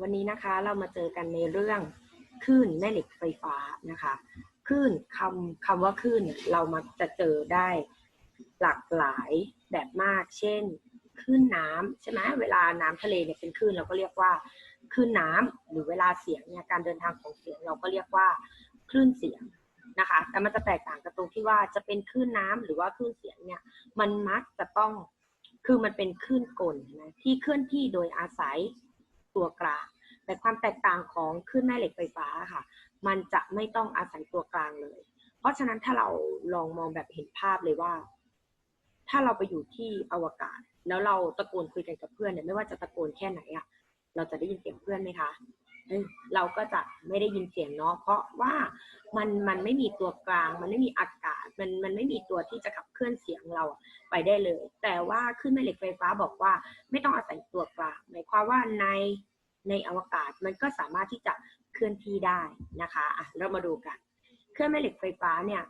วันนี้นะคะเรามาเจอกันในเรื่องคลื่นแม่เหล็กไฟฟ้านะคะคลื่นคำคำว่าคลื่นเรามักจะเจอได้หลากหลายแบบมาก เช่นคลื่นน้ำใช่ไหมเวลาน้ำทะเลเนี่ยเป็นคลื่นเราก็เรียกว่าคลื่นน้ำหรือเวลาเสียงเนี่ยการเดินทางของเสียงเราก็เรียกว่าคลื่นเสียงนะคะ แต่มันจะแตกต่างกันตรงที่ว่าจะเป็นคลื่นน้ำหรือว่าคลื่นเสียงเนี่ยมันมักจะต้องคือมันเป็นคลื่นกลนะที่เคลื่อนที่โดยอาศัยตัวกลาง แต่ความแตกต่างของคลื่นแม่เหล็กไฟฟ้าค่ะ มันจะไม่ต้องอาศัยตัวกลางเลย เพราะฉะนั้นถ้าเราลองมองแบบเห็นภาพเลยว่า ถ้าเราไปอยู่ที่อวกาศ แล้วเราตะโกนคุยกันกับเพื่อนเนี่ยไม่ว่าจะตะโกนแค่ไหนอะเราจะได้ยินเสียงเพื่อนไหมคะเราก็จะไม่ได้ยินเสียงเนาะเพราะว่ามันมันไม่มีตัวกลาง มันไม่มีอากาศมันมันไม่มีตัวที่จะขับเคลื่อนเสียงเราไปได้เลย แต่ว่าขึ้นแม่เหล็กไฟฟ้าบอกว่า ไม่ต้องอาศัยตัวกลางหมายความว่าใน ในอวกาศ มันก็สามารถที่จะเคลื่อนที่ได้นะคะอะเรามาดูกัน เครื่องแม่เหล็กไฟฟ้าเนี่ย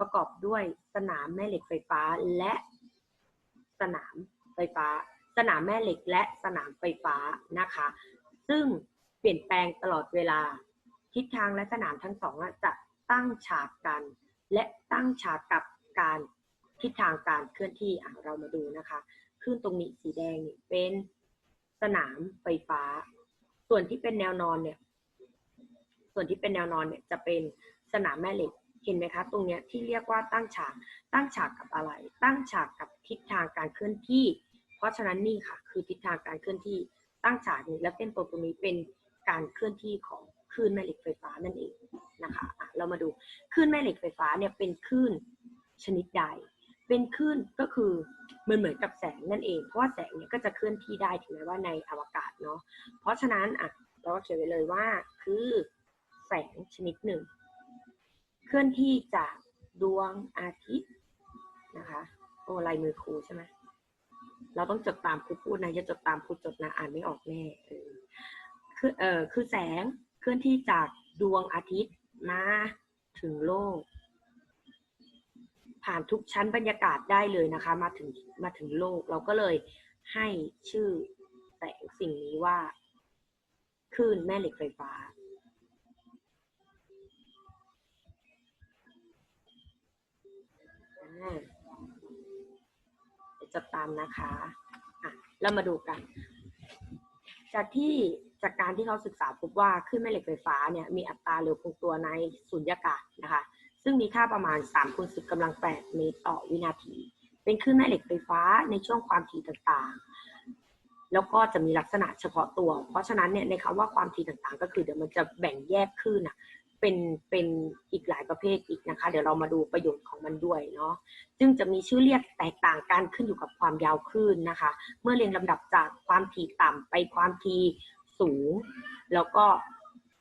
ประกอบด้วยสนามแม่เหล็กไฟฟ้าและสนามไฟฟ้า สนามแม่เหล็กและสนามไฟฟ้านะคะ ซึ่งเปลี่ยนแปลงตลอดเวลา ทิศทางและสนามทั้งสองจะตั้งฉากกัน และตั้งฉากกับการทิศทางการเคลื่อนที่อะเรามาดูนะคะคลื่นตรงนี้สีแดงนี่เป็นสนามไฟฟ้า ส่วนที่เป็นแนวนอนเนี่ย ส่วนที่เป็นแนวนอนเนี่ยจะเป็นสนามแม่เหล็ก เห็นไหมคะ ตรงเนี้ยที่เรียกว่าตั้งฉาก ตั้งฉากกับอะไร ตั้งฉากกับทิศทางการเคลื่อนที่ เพราะฉะนั้นนี่ค่ะ คือทิศทางการเคลื่อนที่ ตั้งฉากนี้และเส้นตรตรงนี้เป็นการเคลื่อนที่ของคลื่นแม่เหล็กไฟฟ้านั่นเองนะคะะเรามาดูคลื่นแม่เหล็กไฟฟ้าเนี่ยเป็นคลื่นชนิดใด เป็นคลื่นก็คือ มันเหมือนกับแสงนั่นเอง เพราะว่าแสงเนี่ยก็จะเคลื่อนที่ได้ถึงแม้ว่าในอวกาศเนาะ เพราะฉะนั้นอะเราก็เขียนไว้เลยว่าคือแสงชนิดหนึ่ง เคลื่อนที่จากดวงอาทิตย์นะคะโอ้ลายมือครูใช่ไหมเราต้องจดตามครูพูดนะอย่าจดตามครูจดนะอ่านไม่ออกแน่เออคือเออคือแสงเคลื่อนที่จากดวงอาทิตย์มาถึงโลก ผ่านทุกชั้นบรรยากาศได้เลยนะคะ มาถึงมาถึงโลก เราก็เลยให้ชื่อแสงสิ่งนี้ว่าคลื่นแม่เหล็กไฟฟ้าอ่าเดี๋ยวจะตามนะคะอะเรามาดูกัน จากที่จากการที่เขาศึกษาพบว่าคลื่นแม่เหล็กไฟฟ้าเนี่ยมีอัตราเร็วคงตัวในสุญญากาศนะคะ ซึ่งมีค่าประมาณ3คูณ10กำลัง 8 เมตรต่อวินาที เป็นคลื่นแม่เหล็กไฟฟ้าในช่วงความถี่ต่างๆ แล้วก็จะมีลักษณะเฉพาะตัว เพราะฉะนั้นเนี่ยในคำว่าความถี่ต่างๆ ก็คือเดี๋ยวมันจะแบ่งแยกคลื่นอะเป็นเป็นอีกหลายประเภทอีกนะคะ เดี๋ยวเรามาดูประโยชน์ของมันด้วยเนาะซึ่งจะมีชื่อเรียกแตกต่างกันขึ้นอยู่กับความยาวคลื่นนะคะ เมื่อเรียงลำดับจากความถี่ต่ำไปความถี่สูง แล้วก็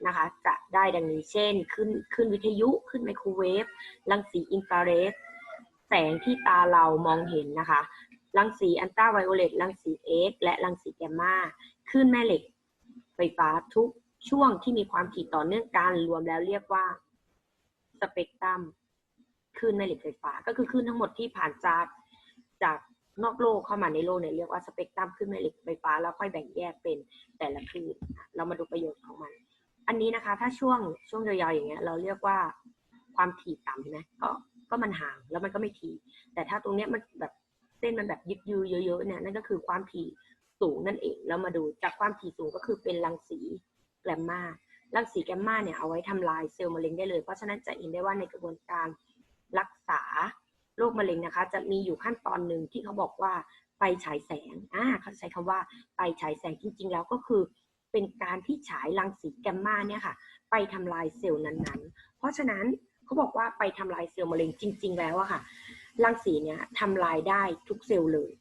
นะคะ จะได้ดังนี้เช่น ขึ้นขึ้นวิทยุขึ้นไมโครเวฟรังสีอินฟราเรดแสงที่ตาเรามองเห็นนะคะรังสีอันตราไวโอเลตรังสีเอ็กและรังสีแกมมาขึ้นแม่เหล็ก ไฟฟ้าทุกช่วงที่มีความถี่ต่อเนื่องกันรวมแล้วเรียกว่าสเปกตรัมคลื่นแม่เหล็กไฟฟ้า ก็คือคลื่นทั้งหมดที่ผ่านจากจากนอกโลกเข้ามาในโลกเนี่ยเรียกว่าสเปกตรัมคลื่นแม่เหล็กไฟฟ้าแล้วค่อยแบ่งแยกเป็นแต่ละคลื่นเรามาดูประโยชน์ของมัน อันนี้นะคะ ถ้าช่วงช่วงยาวๆอย่างเงี้ย เราเรียกว่าความถี่ต่ำใช่ไหมก็ก็มันห่างแล้วมันก็ไม่ถี่ แต่ถ้าตรงเนี้ยมันแบบเส้นมันแบบยึกยือเยอะๆเนี่ยนั่นก็คือความถี่สูงนั่นเองแล้วมาดูจากความถี่สูงก็คือเป็นรังสีแกรมมารังสีแกมมาเนี่ยเอาไว้ทำลายเซลล์มะเร็งได้เลย เพราะฉะนั้นจะเห็นได้ว่าในกระบวนการรักษาโรคมะเร็งนะคะ จะมีอยู่ขั้นตอนหนึ่งที่เขาบอกว่าไปฉายแสงอ่าเขาใช้คำว่าไปฉายแสงจริงๆแล้วก็คือ เป็นการที่ฉายรังสีแกมมาเนี่ยค่ะ ไปทำลายเซลล์นั้นๆ เพราะฉะนั้นเขาบอกว่าไปทำลายเซลล์มะเร็งจริง ๆ แล้วอะค่ะรังสีเนี่ยทำลายได้ทุกเซลล์เลย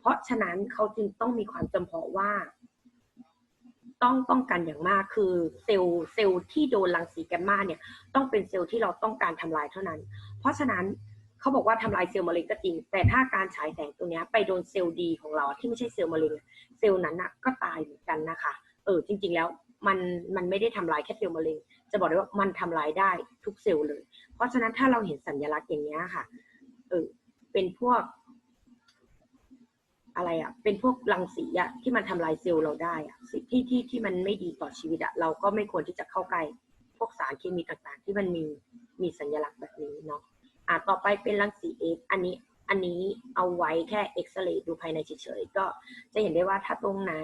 เพราะฉะนั้นเขาจึงต้องมีความจำเพาะว่า ต้องป้องกันอย่างมากคือเซลล์เซลล์ที่โดนรังสีแกมมาเนี่ย ต้องเป็นเซลล์ที่เราต้องการทำลายเท่านั้น เพราะฉะนั้นเขาบอกว่าทำลายเซลล์มะเร็งก็จริง แต่ถ้าการฉายแสงตัวนี้ไปโดนเซลล์ดีของเราที่ไม่ใช่เซลล์มะเร็งเซลล์นั้นนะก็ตายเหมือนกันนะคะ เออจริง ๆ แล้วมันมันไม่ได้ทำลายแค่เซลล์มะเร็งจะบอกได้ว่ามันทำลายได้ทุกเซลล์เลย เพราะฉะนั้นถ้าเราเห็นสัญลักษณ์อย่างนี้ยค่ะ เออเป็นพวก อะไรอะเป็นพวกรังสีอะที่มันทำลายเซลล์เราได้อะสิ่งที่ที่ที่มันไม่ดีต่อชีวิตอะเราก็ไม่ควรที่จะเข้าใกล้พวกสารเคมีต่างๆ ที่มันมีมีสัญลักษณ์แบบนี้เนาะอะต่อไปเป็นรังสีเออันนี้อันนี้เอาไว้แค่เอ็กซเรย์ดูภายในเฉยๆก็จะเห็นได้ว่าถ้าตรงไหน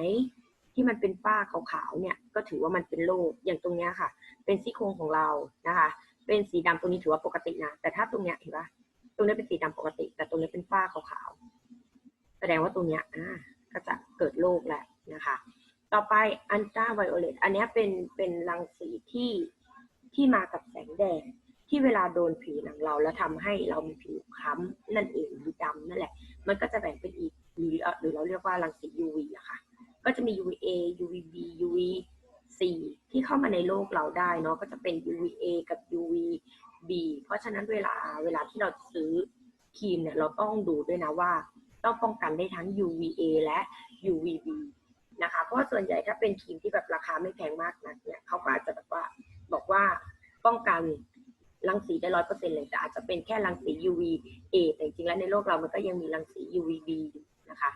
ที่มันเป็นฝ้าขาวๆเนี่ยก็ถือว่ามันเป็นโรคอย่างตรงเนี้ยค่ะ เป็นซี่โครงของเรานะคะ เป็นสีดำตรงนี้ถือว่าปกตินะแต่ถ้าตรงเนี้ยเห็นปะตรงนี้เป็นสีดำปกติ แต่ตรงนี้เป็นฝ้าขาวๆแสดงว่าตรงเนี้ยอ่าก็จะเกิดโรคแหละนะคะ ต่อไปอันตราไวโอเลตอันนี้เป็นเป็นรังสีที่ที่มากับแสงแดดที่เวลาโดนผิวหนังเราแล้วทำให้เรามีผิวคล้ำนั่นเองหรือดำนั่นแหละ มันก็จะแบ่งเป็นอีกหรือหรือเราเรียกว่ารังสี UV อะค่ะ ก็จะมี UVA UVB UVC ที่เข้ามาในโลกเราได้เนาะก็จะเป็น UVA กับ UVB เพราะฉะนั้นเวลาเวลาที่เราซื้อครีมเนี่ยเราต้องดูด้วยนะว่าต้องป้องกันได้ทั้ง UVA และ UVB นะคะเพราะว่าส่วนใหญ่ถ้าเป็นครีมที่แบบราคาไม่แพงมากนักเนี่ยเขาก็อาจจะแบบว่าบอกว่าป้องกันรังสีได้ร้อยเปอร์เซ็นต์เลยแต่อาจจะเป็นแค่รังสี UVA แต่จริงๆแล้วในโลกเรามันก็ยังมีรังสี UVB อยู่นะคะ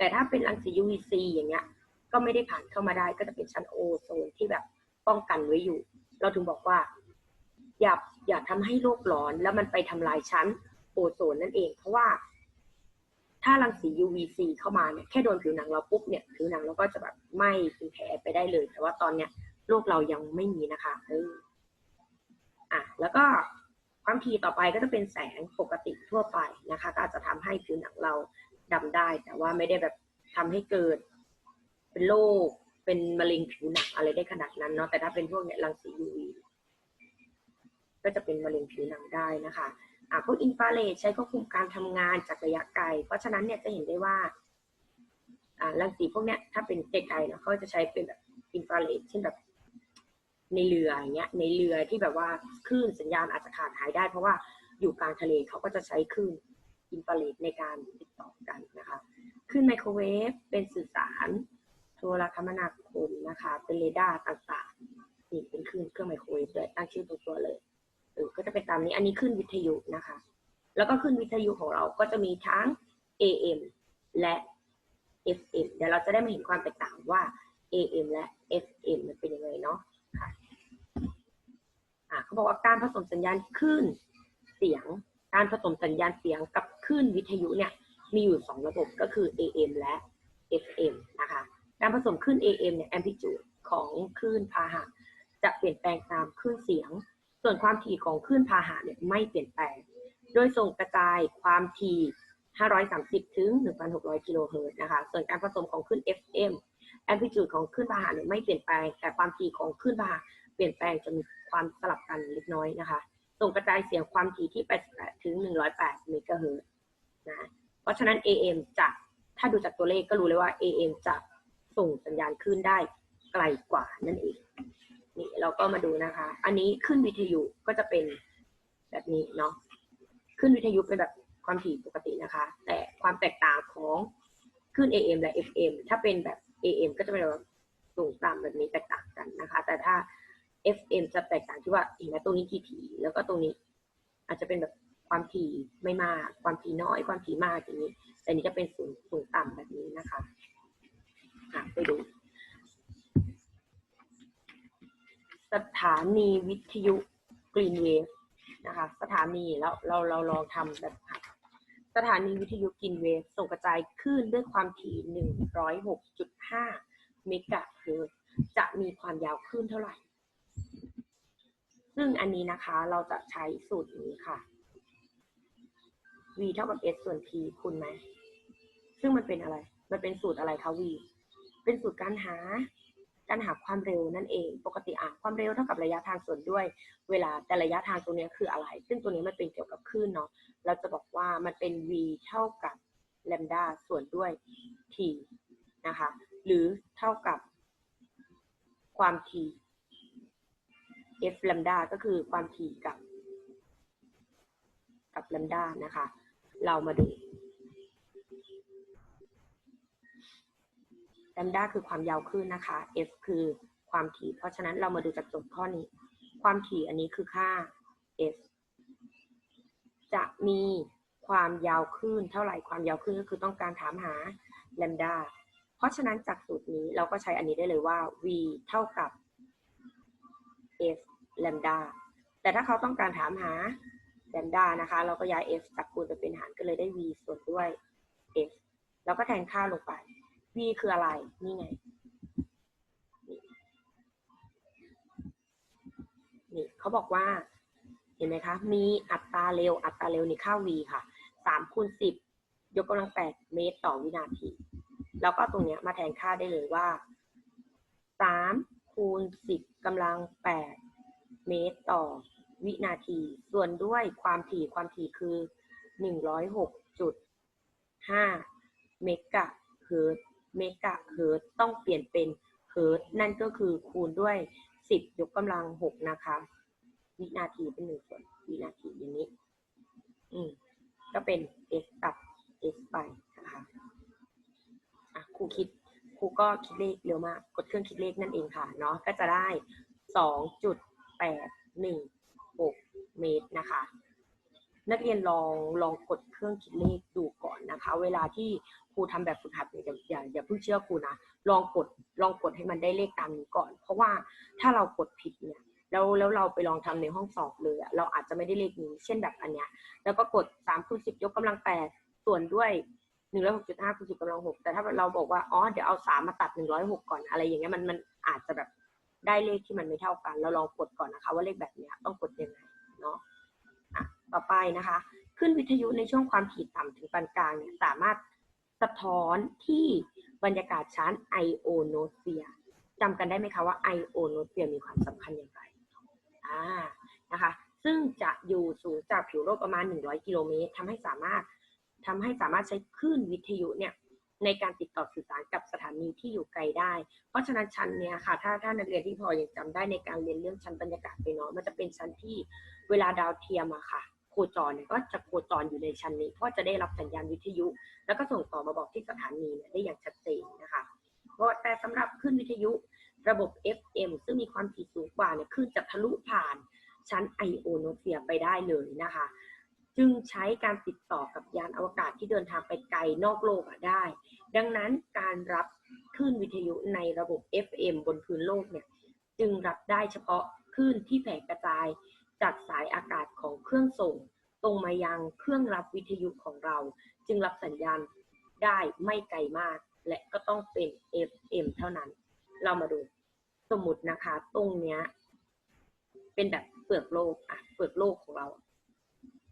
แต่ถ้าเป็นรังสี UVC อย่างเงี้ย ก็ไม่ได้ผ่านเข้ามาได้ ก็จะเป็นชั้นโอโซนที่แบบป้องกันไว้อยู่ เราถึงบอกว่า อย่าอย่าทำให้โลกร้อน แล้วมันไปทำลายชั้นโอโซนนั่นเอง เพราะว่า ถ้ารังสี UVC เข้ามาเนี่ยแค่โดนผิวหนังเราปุ๊บเนี่ยผิวหนังเราก็จะแบบไหม้เป็นแผลไปได้เลย แต่ว่าตอนเนี้ยโลกเรายังไม่มีนะคะเอออะแล้วก็ความถี่ต่อไปก็จะเป็นแสงปกติทั่วไปนะคะ ก็อาจจะทำให้ผิวหนังเรา ดำได้ แต่ว่าไม่ได้แบบทำให้เกิด เป็นโรคเป็นมะเร็งผิวหนังอะไรได้ขนาดนั้นเนาะแต่ถ้าเป็นพวกเนี่ยรังสี UV ก็จะเป็นมะเร็งผิวหนังได้นะคะอะพวกอินฟราเรดใช้ควบคุมการทำงานจากระยะไกล เพราะฉะนั้นเนี่ยจะเห็นได้ว่าอ่ารังสีพวกเนี้ยถ้าเป็นไกลๆเนาะเขาจะใช้เป็นแบบอินฟราเรดเช่นแบบในเรืออย่างเงี้ยในเรือที่แบบว่าคลื่นสัญญาณอาจจะขาดหายได้ เพราะว่าอยู่กลางทะเลเขาก็จะใช้คลื่น อินฟราเรดในการติดต่อกันนะคะคลื่นไมโครเวฟเป็นสื่อสารโทรคมนาคมนะคะ เป็นเรดาร์ต่างๆนี่เป็นคลื่นเครื่องไมโครเวฟด้วยตั้งชื่อตรงตัวเลยเออก็จะเป็นตามนี้อันนี้คลื่นวิทยุนะคะ แล้วก็คลื่นวิทยุของเราก็จะมีทั้ง AM และ FM เดี๋ยวเราจะได้มาเห็นความแตกต่างว่า AM และ FM มันเป็นยังไงเนาะค่ะอ่าเขาบอกว่าการผสมสัญญาณคลื่นเสียง การผสมสัญญาณเสียงกับคลื่นวิทยุเนี่ยมีอยู่สองระบบก็คือ AM และ FM นะคะ การผสมคลื่น AM เนี่ย amplitude ของคลื่นพาหะจะเปลี่ยนแปลงตามคลื่นเสียง ส่วนความถี่ของคลื่นพาหะเนี่ยไม่เปลี่ยนแปลง โดยส่งกระจายความถี่ 530 ถึง 1,600 กิโลเฮิรตซ์นะคะ ส่วนการผสมของคลื่น FM amplitude ของคลื่นพาหะเนี่ยไม่เปลี่ยนแปลง แต่ความถี่ของคลื่นพาหะเปลี่ยนแปลงจะมีความสลับกันเล็กน้อยนะคะ ส่งกระจายเสียงความถี่ที่ 88 ถึง 108เมกะเฮิรตซ์นะ เพราะฉะนั้น AM จะ ถ้าดูจากตัวเลขก็รู้เลยว่า AM จะส่งสัญญาณคลื่นได้ไกลกว่านั่นเอง นี่เราก็มาดูนะคะ อันนี้ขึ้นวิทยุก็จะเป็นแบบนี้เนาะ ขึ้นวิทยุเป็นแบบความถี่ปกตินะคะ แต่ความแตกต่างของขึ้น AM และ FM ถ้าเป็นแบบ AM ก็จะเป็นแบบสูงต่ำแบบนี้แตกต่างกันนะคะ แต่ถ้า FM จะแตกต่างที่ว่าเห็นไหมตรงนี้ที่ถี่แล้วก็ตรงนี้ อาจจะเป็นแบบความถี่ไม่มาก ความถี่น้อย ความถี่มากอย่างนี้ แต่นี้จะเป็นสูงสูงต่ำแบบนี้นะคะะไปดู สถานีวิทยุกรีนเวฟนะคะ สถานีแล้วเราเราลองทำแบบหัดสถานีวิทยุกรีนเวฟส่งกระจายคลื่นด้วยความถี่ 106.5 เมกะเฮิรตซ์จะมีความยาวคลื่นเท่าไหร่ ซึ่งอันนี้นะคะเราจะใช้สูตรนี้ค่ะ v เท่ากับ s ส่วน t คูณไหม ซึ่งมันเป็นอะไร มันเป็นสูตรอะไรคะ v เป็นสูตรการหา การหาความเร็วนั่นเอง ปกติอะความเร็วเท่ากับระยะทางส่วนด้วย เวลาแต่ระยะทางตรงนี้คืออะไร ซึ่งตัวนี้มันเป็นเกี่ยวกับคลื่นเนาะ เราจะบอกว่ามันเป็น v เท่ากับแลมดาส่วนด้วย t นะคะ หรือเท่ากับความถี่ f แลมดาก็คือความถี่กับ กับแลมดานะคะ เรามาดูแลมดาคือความยาวคลื่นนะคะ f คือความถี่ เพราะฉะนั้นเรามาดูจากโจทย์ข้อนี้ ความถี่อันนี้คือค่า f จะมีความยาวคลื่นเท่าไหร่ ความยาวคลื่นก็คือต้องการถามหาแลมดา เพราะฉะนั้นจากสูตรนี้เราก็ใช้อันนี้ได้เลยว่า v เท่ากับ f แลมดาแต่ถ้าเขาต้องการถามหาแลมดานะคะ เราก็ย้าย f จากคูณไปเป็นหารก็เลยได้ v ส่วนด้วย f แล้วก็แทนค่าลงไป v คืออะไร นี่ไง นี่เขาบอกว่า เห็นไหมคะ มีอัตราเร็ว อัตราเร็วนี่ค่า v ค่ะสามคูณสิบยกกำลังแปดเมตรต่อวินาที แล้วก็ตรงเนี้ยมาแทนค่าได้เลยว่าสามคูณสิบกำลังแปด เมตรต่อวินาที ส่วนด้วยความถี่ความถี่คือหนึ่งร้อยหกจุดห้าเมกะเฮิร์ตเมกะเฮิร์ตต้องเปลี่ยนเป็นเฮิร์ตนั่นก็คือคูณด้วยสิบยกกำลังหกนะคะ วินาทีเป็นหนึ่งส่วน วินาทีอย่างนี้ อืมก็เป็น s ตัด s ไปนะคะอะครูคิดครูก็คิดเลขเร็วมาก กดเครื่องคิดเลขนั่นเองค่ะ เนาะก็จะได้สองจุด แปดหนึ่งหกเมตรนะคะ นักเรียนลองลองกดเครื่องคิดเลขดูก่อนนะคะ เวลาที่ครูทำแบบฝึกหัดอย่าอย่าอย่าเพิ่งเชื่อครูนะลองกดลองกดให้มันได้เลขตามนี้ก่อน เพราะว่าถ้าเรากดผิดเนี่ยแล้วแล้วเราไปลองทำในห้องสอบเลยเราอาจจะไม่ได้เลขนี้เช่นแบบอันเนี้ยแล้วก็กดสามคูณสิบยกกำลังแปดส่วนด้วยหนึ่งร้อยหกจุดห้าคูณสิบกำลังหกแต่ถ้าเราบอกว่าอ๋อเดี๋ยวเอาสามมาตัดหนึ่งร้อยหกก่อนอะไรอย่างเงี้ยมันมันอาจจะแบบ ได้เลขที่มันไม่เท่ากัน เราลองกดก่อนนะคะ ว่าเลขแบบนี้ต้องกดยังไงเนาะอะต่อไปนะคะ ขึ้นวิทยุในช่วงความถี่ต่ำถึงปานกลางเนี่ยสามารถสะท้อนที่บรรยากาศชั้นไอโอโนสเฟียจำกันได้ไหมคะว่าไอโอโนสเฟียมีความสำคัญอย่างไรอ่านะคะ ซึ่งจะอยู่สูงจากผิวโลกประมาณ 100 กิโลเมตรทำให้สามารถทำให้สามารถใช้คลื่นวิทยุเนี่ย ในการติดต่อสื่อสารกับสถานีที่อยู่ไกลได้ เพราะฉะนั้นชั้นเนี้ยค่ะ ถ้าถ้านักเรียนที่พอยังจำได้ในการเรียนเรื่องชั้นบรรยากาศไปเนาะ มันจะเป็นชั้นที่เวลาดาวเทียมอะค่ะ โคจรเนี่ยก็จะโคจรอยู่ในชั้นนี้ เพราะจะได้รับสัญญาณวิทยุ แล้วก็ส่งต่อมาบอกที่สถานีได้อย่างชัดเจนนะคะ เพราะแต่สำหรับคลื่นวิทยุระบบ FM ซึ่งมีความถี่สูงกว่าเนี่ยคลื่นจะทะลุผ่านชั้นไอโอโนเฟียไปได้เลยนะคะ จึงใช้การติดต่อกับยานอวกาศที่เดินทางไปไกลนอกโลกอะได้ ดังนั้นการรับคลื่นวิทยุในระบบ FM บนพื้นโลกเนี่ยจึงรับได้เฉพาะคลื่นที่แผ่กระจายจากสายอากาศของเครื่องส่ง ตรงมายังเครื่องรับวิทยุของเรา จึงรับสัญญาณได้ไม่ไกลมาก และก็ต้องเป็น FM เท่านั้น เรามาดูสมมตินะคะ ตรงเนี้ยเป็นแบบเปลือกโลกอะเปลือกโลกของเรา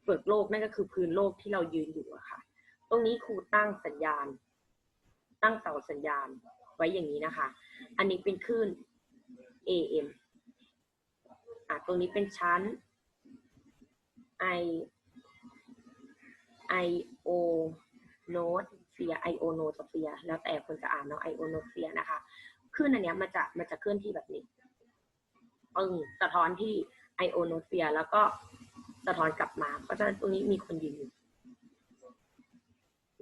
เปลือกโลกนั่นก็คือพื้นโลกที่เรายืนอยู่อะค่ะ ตรงนี้ครูตั้งสัญญาณ ตั้งเสาสัญญาณไว้อย่างนี้นะคะ อันนี้เป็นคลื่น AM อะตรงนี้เป็นชั้น I I O Node Sphere I O Node Sphere แล้วแต่คนจะอ่านเนาะ I O Node Sphere นะคะคลื่นอันเนี้ยมันจะมันจะเคลื่อนที่แบบนี้ปึ้งสะท้อนที่ I O Node Sphere แล้วก็ สะท้อนกลับมา เพราะฉะนั้นตรงนี้มีคนยืนอยู่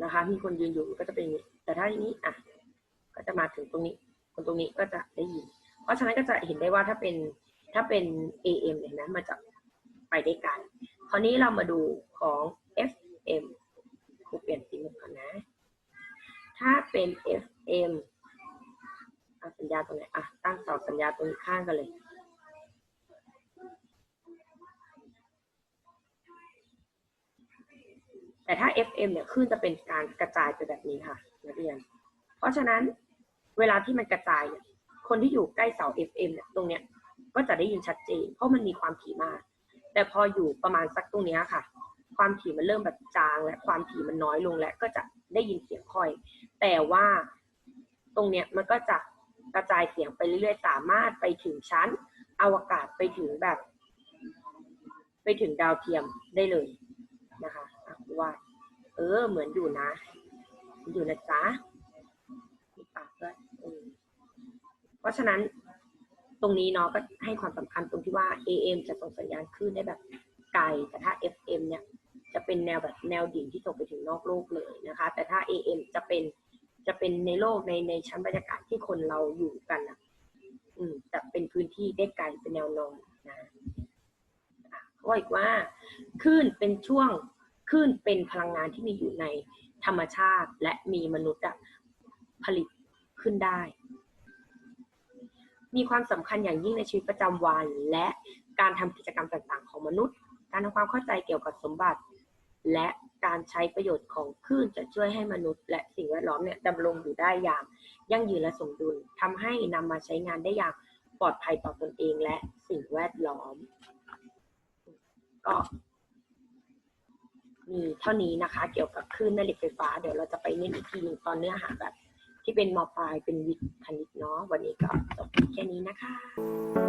นะคะ มีคนยืนอยู่ก็จะเป็นอย่างนี้ แต่ถ้าอย่างนี้อะก็จะมาถึงตรงนี้ คนตรงนี้ก็จะได้ยิน เพราะฉะนั้นก็จะเห็นได้ว่าถ้าเป็นถ้าเป็น AM เนี่ยนะมันจะไปได้ไกลคราวนี้เรามาดูของ FM ครูเปลี่ยนสีมุกก่อนนะ ถ้าเป็น FM อะสัญญาตรงไหนอะตั้งเสาสัญญาตรงข้างกันเลย แต่ถ้า FM เนี่ยคลื่นจะเป็นการกระจายไปแบบนี้ค่ะนักเรียน เพราะฉะนั้นเวลาที่มันกระจายเนี่ยคนที่อยู่ใกล้เสา FM เนี่ยตรงเนี้ยก็จะได้ยินชัดเจน เพราะมันมีความถี่มาก แต่พออยู่ประมาณสักตรงเนี้ยค่ะ ความถี่มันเริ่มแบบจางและความถี่มันน้อยลงและก็จะได้ยินเสียงค่อย แต่ว่าตรงเนี้ยมันก็จะกระจายเสียงไปเรื่อยๆ สามารถไปถึงชั้นอวกาศไปถึงแบบ ไปถึงดาวเทียมได้เลยนะคะอะ ว่า เออ เหมือนอยู่นะอยู่นะจ๊ะมีปากด้วยเพราะฉะนั้นตรงนี้เนาะก็ให้ความสำคัญตรงที่ว่า AM จะส่งสัญญาณคลื่นได้แบบไกล แต่ถ้า FM เนี่ยจะเป็นแนวแบบแนวดิ่งที่ส่งไปถึงนอกโลกเลยนะคะ แต่ถ้า AM จะเป็นจะเป็นในโลกในในชั้นบรรยากาศที่คนเราอยู่กันนะอืมแต่เป็นพื้นที่ได้ไกลเป็นแนวนอนนะอ่าอกอีกว่าคลื่นเป็นช่วง คลื่นเป็นพลังงานที่มีอยู่ในธรรมชาติและมีมนุษย์ผลิตขึ้นได้ มีความสำคัญอย่างยิ่งในชีวิตประจำวัน และการทำกิจกรรมต่างๆ ของมนุษย์ การทำความเข้าใจเกี่ยวกับสมบัติ และการใช้ประโยชน์ของคลื่นจะช่วยให้มนุษย์ และสิ่งแวดล้อมเนี่ยดำรงอยู่ได้อย่าง ยั่งยืนและสมดุลทำให้นำมาใช้งานได้อย่างปลอดภัยต่อตนเองและสิ่งแวดล้อม ก็ มีเท่านี้นะคะ เกี่ยวกับคลื่นแม่เหล็กไฟฟ้า เดี๋ยวเราจะไปเน้นอีกทีหนึ่งตอนเนื้อหาแบบ ที่เป็นมปลายเป็นวิทย์คณิตเนาะวันนี้ก็จบแค่นี้นะคะ